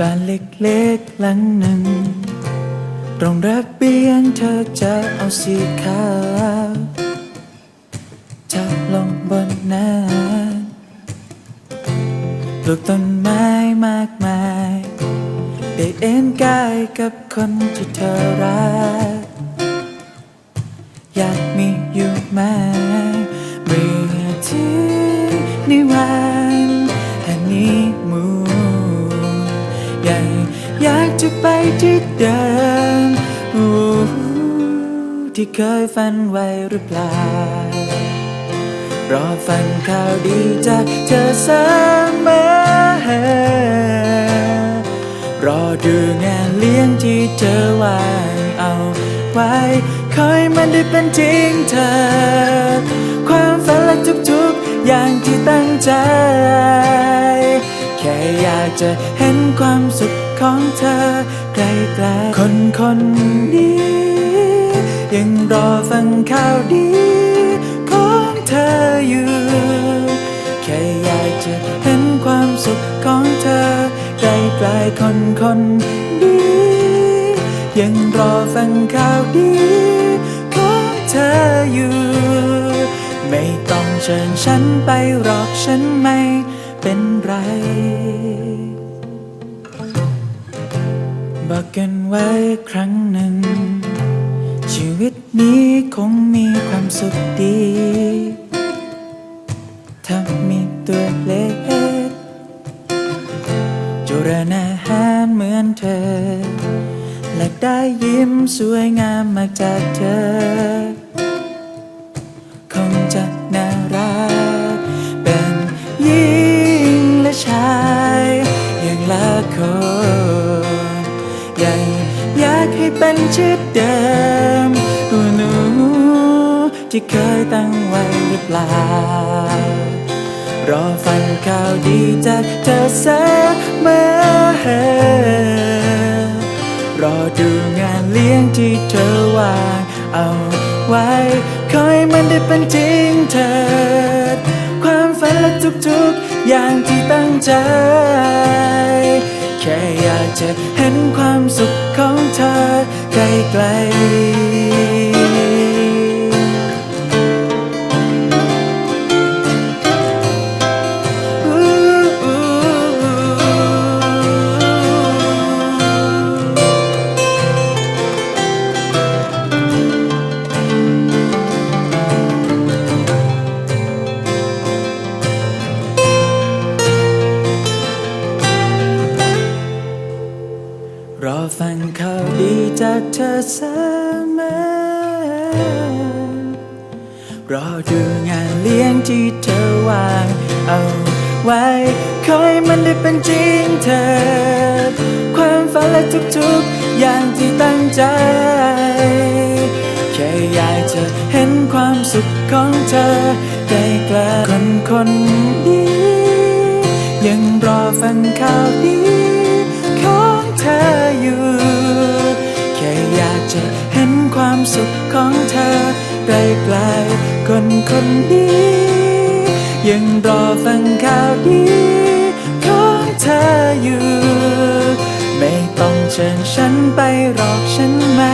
รั้านเล็กๆหลังหนึ่ง ตรงระเบียงเธอจะเอาสีขาวจะลงบนนั้นปลูกต้นไม้มากมาย ได้เอ็นกายกับคนที่เธอรัก อยากมีอยู่ไหมเมื่อที่ในวั อยากจะไปที่เดิมที่เคยฝันไว้หรือเปล่ารอฟังข่าวดีจากเธอเสมอรอดูงานเลี้ยงที่เธอวางเอาไว้คอยมันได้เป็นจริงเธอ ความฝันและทุกๆ อย่างที่ตั้งใจ แค่อยากจะเห็นความสุข ของเธอไกลๆคนคนนี้ ยังรอฟังข่าวดี ของเธออยู่ แค่อยากจะเห็นความสุขของเธอไกลๆคนคนนี้ ยังรอฟังข่าวดี ของเธออยู่ ไม่ต้องเชิญฉันไปหรอกฉันไม่เป็นไร บอกกันไว้ครั้งหนึ่ง ชีวิตนี้คงมีความสุขดี ถ้ามีตัวเล็กจุรนาหารเหมือนเธอ และได้ยิ้มสวยงามมาจากเธอ คงจะน่า อยากอยากให้เป็นชื่อเดิมหนูที่เคยตั้งไว้หรือเปล่ารอฟังข่าวดีจากเธอเสมอรอดูงานเลี้ยงที่เธอวางเอาไว้ คอยมันได้เป็นจริงเถิดความฝันและทุกๆอย่างที่ตั้งใจ แค่อยากจะเห็นความสุขของเธอไกลๆ จากเธอเสมอรอดูงานเลี้ยงที่เธอวางเอาไว้คอยมันได้เป็นจริงเธอ ความฝันและทุกๆ อย่างที่ตั้งใจ แค่อยากจะเห็นความสุขของเธอใกล้ๆคนคนนี้ยังรอฟังข่าวดี สุขของเธอไกลไกลคนคนนี้ ยังรอฟังข่าวดีของเธออยู่ ไม่ต้องเชิญฉันไปหรอกฉันไม่